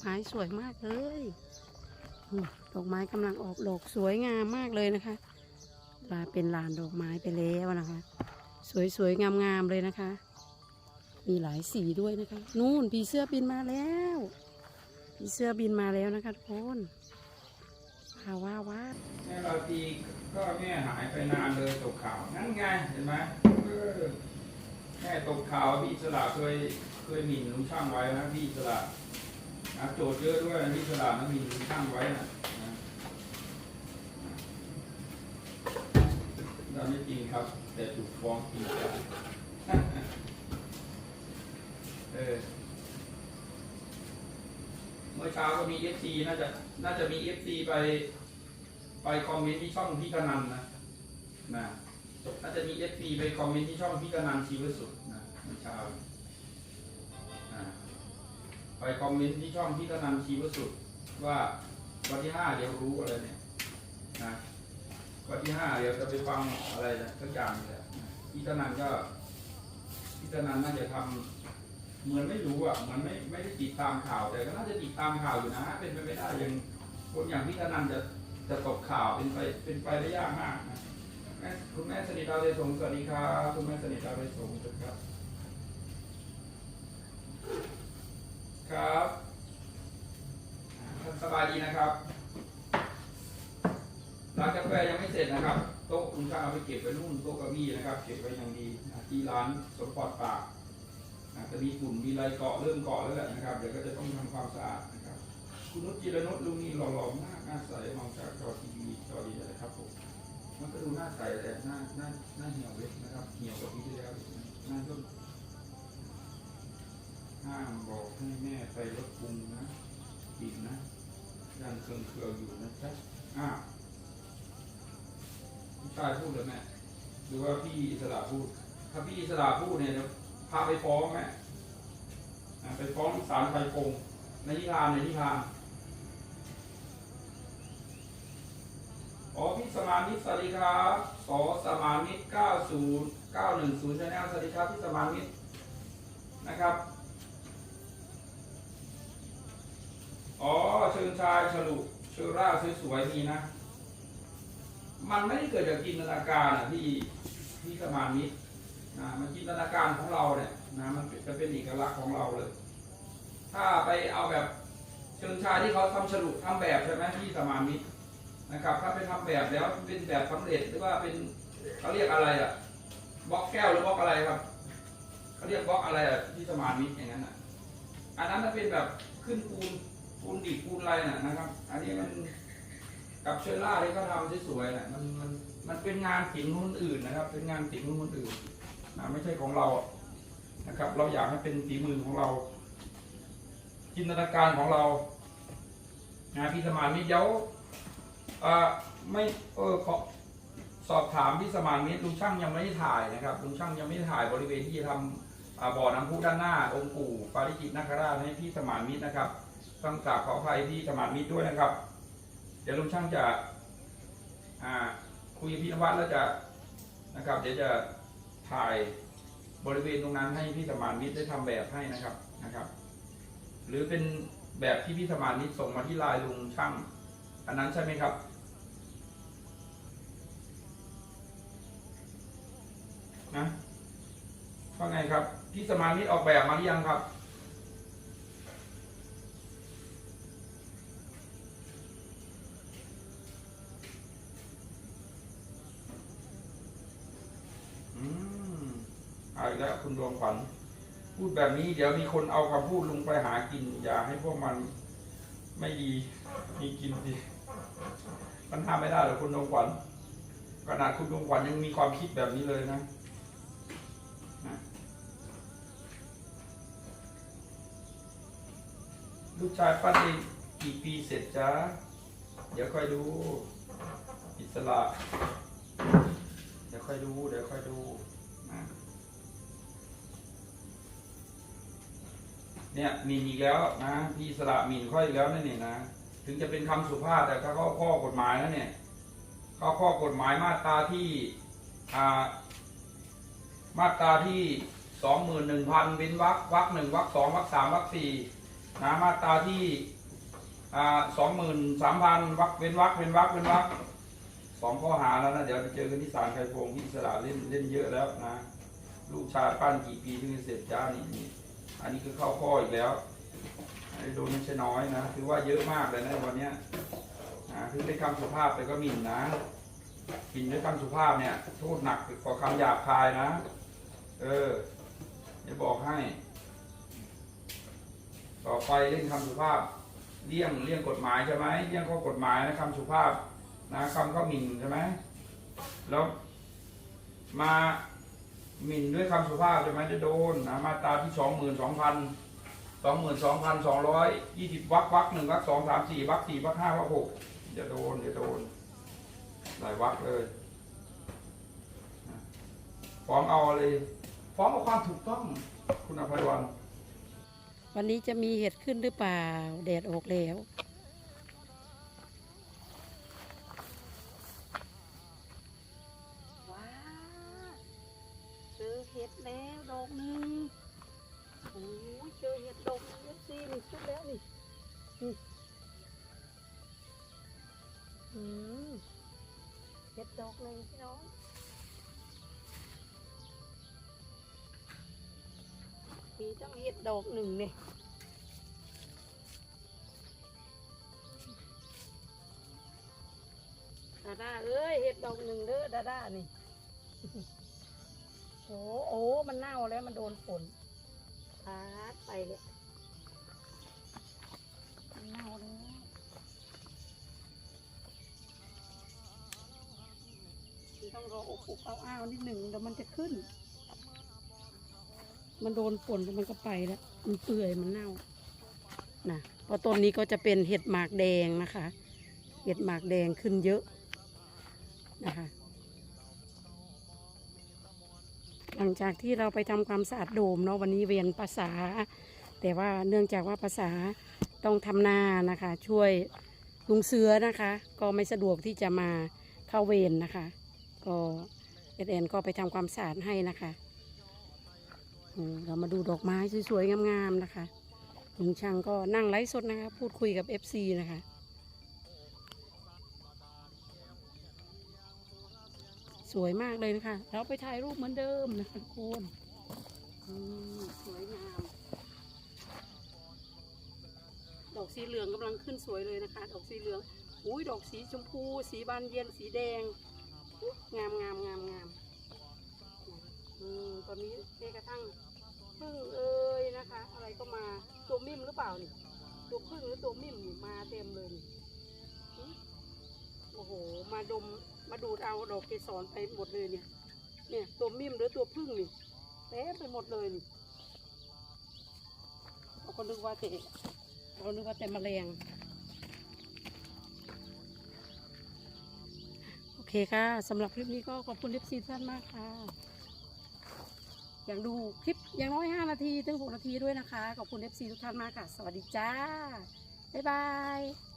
ไม้สวยมากเลยดอกไม้กำลังออกดอกสวยงามมากเลยนะคะลาเป็นลานดอกไม้ไปแล้วนะคะ สวยๆงามๆเลยนะคะ มีหลายสีด้วยนะคะ นู่นผีเสื้อบินมาแล้วผีเสื้อบินมาแล้วนะคะทุกคนว้าวว้าวว้าแม่เราทีก็แม่หายไปนานเลยตกข่าวนั่นไงเห็นไหมแม่ตกข่าวพี่สระเคยเคยหมิ่นลุงช่างไว้นะพี่สระ นะโจทย์เยอะด้วยนะพี่อิสระนะหมิ่นลุงช่างไว้นะนะเราไม่จริงครับ แต่ถูกฟ้องจริงเออเมื่อเช้าก็มีเอฟซีน่าจะ น่าจะมีเอฟซีไป ไปคอมเมนต์ที่ช่องพี่กนันนะนะน่าจะมีเอฟซีไปคอมเมนต์ที่ช่องพี่กนันชีวสุดนะเมื่อเช้า ไปคอมเมนต์ที่ช่องพี่กนันชีวสุดว่าวันที่ห้าเดี๋ยวรู้อะไรเนี่ยนะวันที่ห้าเดี๋ยวจะไปฟังอะไรนะทุกอย่างเลยนะพี่กนันก็พี่กนันน่าจะทำเหมือนไม่รู้อะเหมือนไม่ไม่ได้ติดตามข่าวแต่ก็น่าจะติดตามข่าวอยู่นะเป็นไปไม่ได้ยังคนอย่างพี่กนันจะจะตกข่าวเป็นไปเป็นไปได้ยากมากนะคุณแม่สนิทดาวเรศงสวัสดีครับคุณแม่สนิทดาวเรศงครับ ครับท่านสบายดีนะครับร้านกาแฟยังไม่เสร็จนะครับ โต๊ะคุณช่างเอาไปเก็บไว้นู่นโต๊ะเกระบี่นะครับ เก็บไว้อย่างดีที่ร้านสมปอดปากจะมีฝุ่นมีอะไรเกาะเริ่มเกาะแล้วแหละนะครับ เดี๋ยวก็จะต้องทำความสะอาดนะครับ คุณนุชจิรนุชลุงนี่หล่อๆมากหน้าใสมองจากจอทีวีจอดีเลยครับผมมันก็ดูหน้าใสแต่หน้าหน้าหน้าเหี่ยวเล็กนะครับ เหี่ยวกว่าปีที่แล้ว ห้ามบอกให้แม่ไปรถปรุงนะอีกนะยังเครื่องเครืองอยู่นะจ๊ะอ้าวพี่ชายพูดเลยแม่หรือว่าพี่อิสระพูด ถ้าพี่อิสระพูดเนี่ยเดี๋ยวพาไปฟ้องแม่ไปฟ้องศาลไทยคงในนิทานในนิทานอ๋อพี่สมานนิสวัสดีครับสอสมานนิต90 910ชาแนลสวัสดีครับพี่สมานนิตนะครับ อ๋อเชิญชายฉลุเชอร่าสวยๆมีนะ มันไม่ได้เกิดจากจินตนาการอะพี่พี่สมานนิตนะมันจินตนาการของเราเนี่ยนะมันจะเป็นเอกลักษณ์ของเราเลย ถ้าไปเอาแบบเชิงชายที่เขาทำฉลุทำแบบใช่ไหมที่สมานมิตรนะครับ ถ้าไปทำแบบแล้วเป็นแบบสำเร็จหรือว่าเป็นเขาเรียกอะไรอะบล็อกแก้วหรือบล็อกอะไรครับเขาเรียกบล็อกอะไรอะที่สมานมิตรอย่างนั้นอะอันนั้นถ้าเป็นแบบขึ้นปูน ปูนดิบปูนอะไรน่ะนะครับ อันนี้มันกับเชอร่าที่เขาทำสวยๆน่ะมันมันมันเป็นงานศิลป์คนอื่นนะครับ เป็นงานศิลป์ขอคนอื่นนะไม่ใช่ของเรานะครับ เราอยากให้เป็นฝีมือของเรา จินตนาการของเรานะพี่สมานมิตรเดี๋ยวเอ่อไม่เออขอสอบถามพี่สมานมิตรลุงช่างยังไม่ได้ถ่ายนะครับลุงช่างยังไม่ได้ถ่ายบริเวณที่จะทำ บ่อน้ำพุด้านหน้า องค์ปู่ปาริจิตนาคราชให้พี่สมานมิตรนะครับต้องกราบขออภัยพี่สมานมิตรด้วยนะครับ เดี๋ยวลุงช่างจะคุยกับพี่นวัดแล้วจะนะครับ เดี๋ยวจะถ่ายบริเวณตรงนั้นให้พี่สมานมิตรได้ทำแบบให้นะครับนะครับ หรือเป็นแบบที่พี่สมานนิตรส่งมาที่ไลน์ลุงช่างอันนั้นใช่ไหมครับนะว่าไงครับ พี่สมานนิตออกแบบมาหรือยังครับ อืมเอาอีกแล้วคุณดวงขวัญพูดแบบนี้เดี๋ยวมีคนเอาคำพูดลุงไปหากิน อย่าให้พวกมันไม่ดีมีกินสิมันห้ามไม่ได้หรอกคุณดวงขวัญขนาดคุณดวงขวัญยังมีความคิดแบบนี้เลยนะนะ ลูกชายปั้นเองกี่ปีเสร็จจ้า เดี๋ยวค่อยดู อิสระ เดี๋ยวค่อยดู เดี๋ยวค่อยดูนะเนี่ยมินอีกแล้วนะพี่สระมินค่อยอีกแล้วนั่นเนี่ยนะถึงจะเป็นคำสุภาพแต่ก็เข้าข้อกฎหมายแล้วเนี่ยเข้าข้อกฎหมายมาตราที่อ่ามาตราที่สองหมื่นหนึ่งพันเว้นวรรควรรคหนึ่งวรรคสองวรรคสามวรรคสี่ นะมาตราที่สองหมื่นสามพันวักเว้นวักเว้นวักเว้นวักสองข้อหาแล้วนะ เดี๋ยวไปเจอกันที่ศาลไคโพงที่สระเล่นเล่นเยอะแล้วนะ ลูกชายปั้นกี่ปีถึงจะเสร็จจ้านี่นี่อันนี้คือเข้าข้ออีกแล้วโดนไม่ใช่น้อยนะถือว่าเยอะมากเลยนะวันเนี้ยนะคือเป็นคำสุภาพแต่ก็มิ่นนะมิ่นด้วยคำสุภาพเนี่ยโทษหนักกว่าคำหยาบคายนะ เออจะบอกให้ ต่อไปเล่นคำสุภาพเลี่ยงเลี่ยงกฎหมายใช่ไหมเลี่ยงข้อกฎหมายนะคำสุภาพนะคำก็หมิ่นใช่ไหมแล้วมาหมิ่นด้วยคำสุภาพใช่ไหมจะโดนนะมาตราที่สองหมื่นสองพันสองหมื่นสองพันสองร้อยยี่สิบวักวักหนึ่งวักสองสามสี่วักสี่วักห้าวักหกจะโดนจะโดนหลายวักเลยฟ้องเอาเลยฟ้องเอาความถูกต้องคุณอภัยวัน วันนี้จะมีเห็ดขึ้นหรือเปล่า แดดออกแล้ว ว้าเจอเห็ดแล้วดอกหนึ่งโอ้เจอเห็ดดอกเห็ดซีนี่ชุดแล้วนี่อืมเห็ดดอกหนึ่งพี่น้อง มีต้องเห็ดดอกหนึ่งเนี่ยดาดาเอ้ยเห็ดดอกหนึ่งเด้อดาดานี่โอ้โอ้มันเน่าแล้วมันโดนฝนพาดไปเลยมันเน่าแล้วต้องรออบอุบเอาอ้าวนิดหนึ่งเดี๋ยวมันจะขึ้น มันโดนฝนมันก็ไปแล้ว มันเปื่อยมันเน่านะพราะต้นนี้ก็จะเป็นเห็ดหมากแดงนะคะ เห็ดหมากแดงขึ้นเยอะนะคะ หลังจากที่เราไปทำความสะอาดโดมเนาะวันนี้เวียนภาษา แต่ว่าเนื่องจากว่าภาษาต้องทำนานะคะ ช่วยลุงเสือนะคะ ก็ไม่สะดวกที่จะมาเข้าเวรนนะคะ ก็เอเอ็นก็ไปทำความสะอาดให้นะคะ เรามาดูดอกไม้สวยๆ งามๆ นะคะลุงช่างก็นั่งไลฟ์สดนะคะ พูดคุยกับ FC นะคะ สวยมากเลยนะคะ เราไปถ่ายรูปเหมือนเดิมนะคะทุกคนสวยงาม ดอกสีเหลืองกำลังขึ้นสวยเลยนะคะ ดอกสีเหลืองอุ้ยดอกสีชมพู สีบานเย็น สีแดง งามงามงามงามอืมตอนนี้แม้กระทั่ง พึ่งเอ่ยนะคะ อะไรก็มาตัวมิ่มหรือเปล่านี่ตัวพึ่งหรือตัวมิ่มนี่มาเต็มเลยนี่โอ้โห มาดมมาดูดเอาดอกเกสรไปหมดเลยเนี่ย เนี่ยตัวมิ่มหรือตัวพึ่งนี่เต็มไปหมดเลยนี่เราก็นึกว่าแต่เรานึกว่าแต่แมลงโอเคค่ะสำหรับคลิปนี้ก็ขอบคุณลิปซีท่านมากค่ะ อย่างดูคลิปอย่างน้อย 5 นาที ถึง 6 นาทีด้วยนะคะ ขอบคุณ FC ทุกท่านมากค่ะ สวัสดีจ้า บ๊ายบาย